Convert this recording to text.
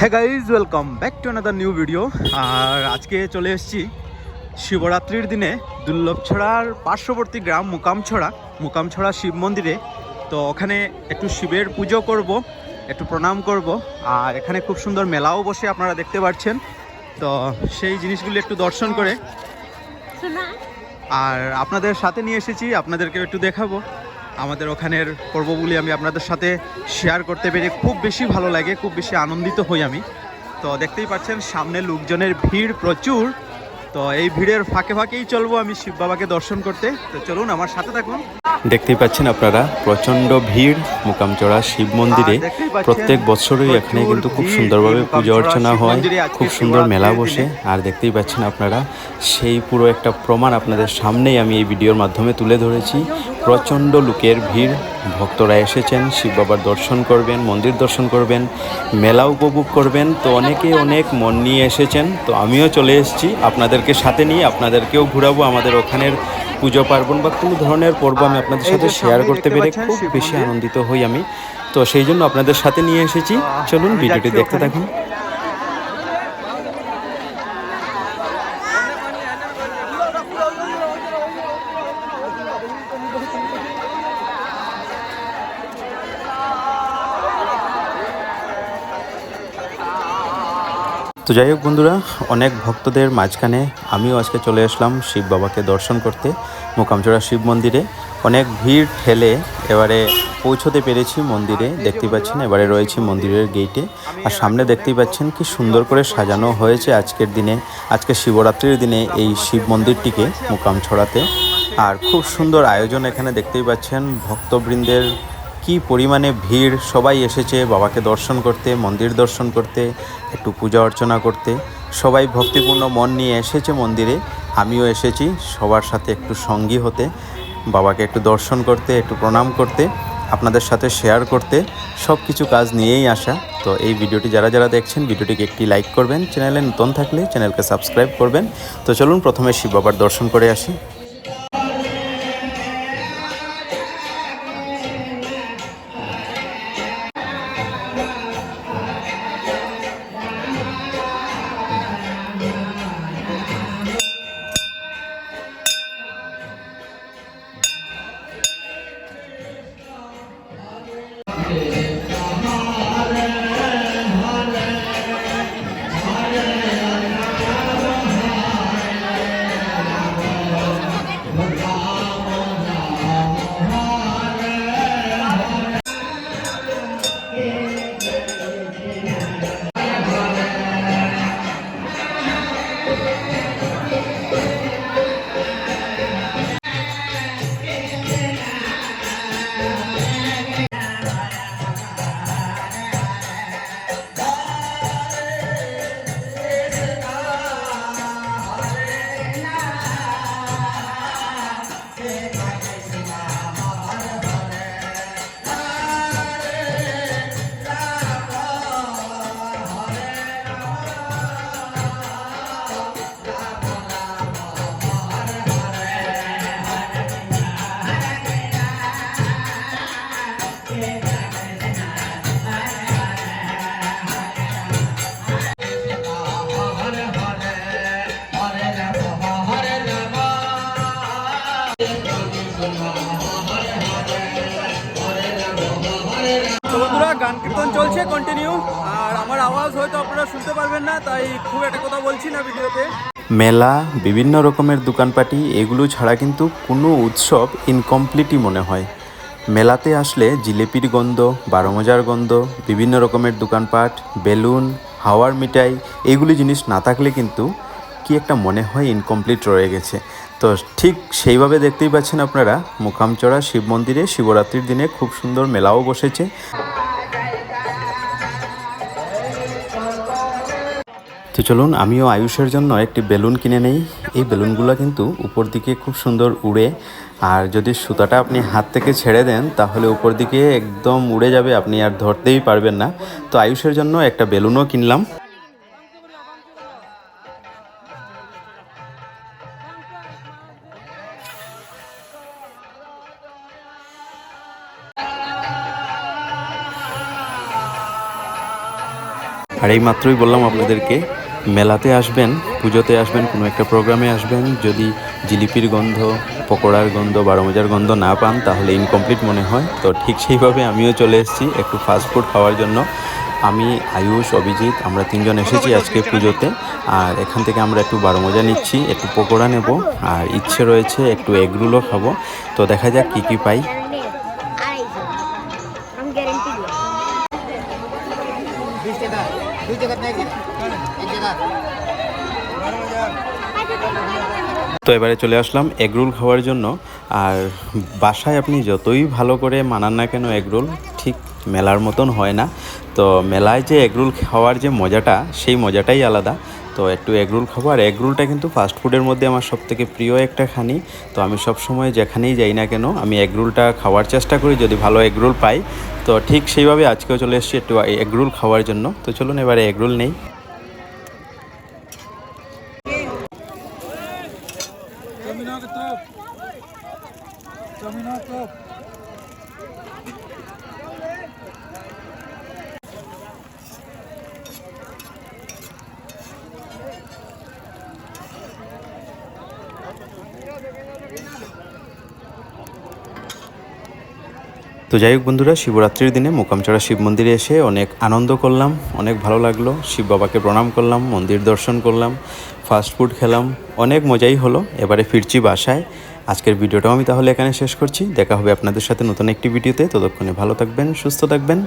হ্যাঁ guys welcome back to another new video আর আজকে চলে এসেছি শিবরাত্রির দিনে দুর্লভছড়ার পার্শ্ববর্তী গ্রাম মুকামছড়া মুকামছড়া শিব মন্দিরে। তো ওখানে একটু শিবের পুজো করব একটু প্রণাম করব। আর এখানে খুব সুন্দর মেলাও বসে আপনারা দেখতে পাচ্ছেন। তো সেই জিনিসগুলি একটু দর্শন করে। আর আপনাদের সাথে নিয়ে এসেছি আপনাদেরকে একটু দেখাবো। আমাদের ওখানের পর্বগুলি আমি আপনাদের সাথে শেয়ার করতে পেরে খুব বেশি ভালো লাগে, খুব বেশি আনন্দিত হই আমি। তো দেখতেই পাচ্ছেন, সামনে লোকজনের ভিড় প্রচুর। তো এই ভিড়ের ফাঁকে ফাঁকেই চলবো আমি শিব বাবাকে দর্শন করতে। তো চলুন আমার সাথে থাকুন। দেখতেই পাচ্ছেন আপনারা প্রচণ্ড ভিড় মুকামচড়া শিব মন্দিরে। পাচ্ছেন। প্রত্যেক বছরই এখানে কিন্তু খুব সুন্দরভাবে পূজা অর্চনা হয় খুব সুন্দর মেলা বসে। আর দেখতেই পাচ্ছেন আপনারা সেই পুরো একটা প্রমাণ আপনাদের সামনেই আমি এই ভিডিওর মাধ্যমে তুলে ধরেছি। প্রচণ্ড লোকের ভিড় ভক্তরা এসেছেন শিব বাবার দর্শন করবেন মন্দির দর্শন করবেন মেলা উপভোগ করবেন। তো অনেকে অনেক মন নিয়ে এসেছেন তো আমিও চলে এসেছি। আপনাদেরকে সাথে নিয়ে আপনাদেরকেও ঘুরাবো আমাদের ওখানের পুজো পার্বণ বা কোনো ধরনের পর্ব আমি আপনাদের সাথে শেয়ার করতে পেরে খুব বেশি আনন্দিত হই আমি। তো সেই জন্য আপনাদের সাথে নিয়ে এসেছি। চলুন ভিডিওটি দেখতে থাকুন। তো যাই হোক বন্ধুরা অনেক ভক্তদের মাঝখানে আমিও আজকে চলে আসলাম শিব বাবাকে দর্শন করতে মোকামচড়া শিব মন্দিরে। অনেক ভিড় ঠেলে এবারে পৌঁছতে পেরেছি মন্দিরে, দেখতে পাচ্ছেন, এবারে রয়েছি মন্দিরের গেটে আর সামনে দেখতেই পাচ্ছেন কি সুন্দর করে সাজানো হয়েছে আজকের দিনে, আজকে শিবরাত্রির দিনে এই শিব মন্দিরটিকে মোকামছড়াতে আর খুব সুন্দর আয়োজন এখানে দেখতেই পাচ্ছেন, ভক্তবৃন্দের কি পরিমাণে ভিড়, সবাই এসেছে বাবাকে দর্শন করতে, মন্দির দর্শন করতে, একটু পূজা অর্চনা করতে। সবাই ভক্তিপূর্ণ মন নিয়ে এসেছে মন্দিরে, আমিও এসেছি সবার সাথে একটু সঙ্গী হতে। বাবাকে একটু দর্শন করতে, একটু প্রণাম করতে, আপনাদের সাথে শেয়ার করতে সব কিছু কাজ নিয়েই আসা। তো এই ভিডিওটি যারা যারা দেখছেন, ভিডিওটিকে একটি লাইক করবেন। চ্যানেলে নতুন থাকলে চ্যানেলকে সাবস্ক্রাইব করবেন। তো চলুন প্রথমে শিব বাবার দর্শন করে আসি। গান কীর্তন চলছে কন্টিনিউ আর আমার আওয়াজ হয়তো আপনারা শুনতে পারবেন না, তাই খুব একটা কথা বলছি না ভিডিওতে। মেলা, বিভিন্ন রকমের দোকানপাটি, এগুলো ছাড়া কিন্তু কোনো উৎসব ইনকমপ্লিটই মনে হয়। মেলাতে আসলে জিলেপির গন্ধ বারো মজার গন্ধ, বিভিন্ন রকমের দোকানপাট, বেলুন, হাওয়ার মিঠাই, এগুলি জিনিস না থাকলে কিন্তু কি একটা মনে হয় ইনকমপ্লিট রয়ে গেছে। তো ঠিক সেইভাবে দেখতেই পাচ্ছেন আপনারা, মুখামচড়া শিব মন্দিরে শিবরাত্রির দিনে খুব সুন্দর মেলাও বসেছে। তো চলুন, আমিও আয়ুষের জন্য একটি বেলুন কিনে নেই। এই বেলুনগুলো কিন্তু উপর দিকে খুব সুন্দর উড়ে। আর যদি সুতাটা আপনি হাত থেকে ছেড়ে দেন, তাহলে উপর দিকে একদম উড়ে যাবে, আপনি আর ধরতেই পারবেন না। তো আয়ুষের জন্য একটা বেলুনও কিনলাম। আর এই মাত্রই বললাম আপনাদেরকে মেলাতে আসবেন পুজোতে আসবেন কোনো একটা প্রোগ্রামে আসবেন। যদি জিলিপির গন্ধ পকোড়ার গন্ধ বারো মজার গন্ধ না পান তাহলে ইনকমপ্লিট মনে হয়। তো ঠিক সেইভাবে আমিও চলে এসেছি একটু ফাস্টফুড খাওয়ার জন্য। আমি আয়ুষ অভিজিৎ আমরা তিনজন এসেছি আজকে পুজোতে। আর এখান থেকে আমরা একটু বারো মজা নিচ্ছি একটু পকোড়া নেব। আর ইচ্ছে রয়েছে একটু এগরুলও খাব। তো দেখা যাক কী কী পাই। আড়াইশো আমি গ্যারেন্টি দিই তো এবারে চলে আসলাম এগরোল খাওয়ার জন্য। আর বাসায় আপনি যতই ভালো করে মানান না কেন এগরোল ঠিক মেলার মতন হয় না। তো মেলায় যে এগরোল খাওয়ার যে মজাটা, সেই মজাটাই আলাদা। তো একটু এগরোল খাব। আর এগরোলটা কিন্তু ফাস্টফুডের মধ্যে আমার সবথেকে প্রিয় একটা খানি। তো আমি সবসময় যেখানেই যাই না কেন, আমি এগরোলটা খাওয়ার চেষ্টা করি, যদি ভালো এগরোল পাই। তো ঠিক সেইভাবে আজকেও চলে এসেছি একটু এগরোল খাওয়ার জন্য। তো চলুন এবারে এগরোল নেই। তো যাই হোক বন্ধুরা, শিবরাত্রির দিনে মোকামচড়া শিব মন্দিরে এসে অনেক আনন্দ করলাম, অনেক ভালো লাগল। শিব বাবাকে প্রণাম করলাম, মন্দির দর্শন করলাম ফাস্ট ফুড খেলাম, অনেক মজাই হলো। এবারে ফিরছি বাসায়। আজকের ভিডিওটাও আমি তাহলে এখানে শেষ করছি। দেখা হবে আপনাদের সাথে নতুন একটি ভিডিওতে। ততক্ষণে ভালো থাকবেন, সুস্থ থাকবেন।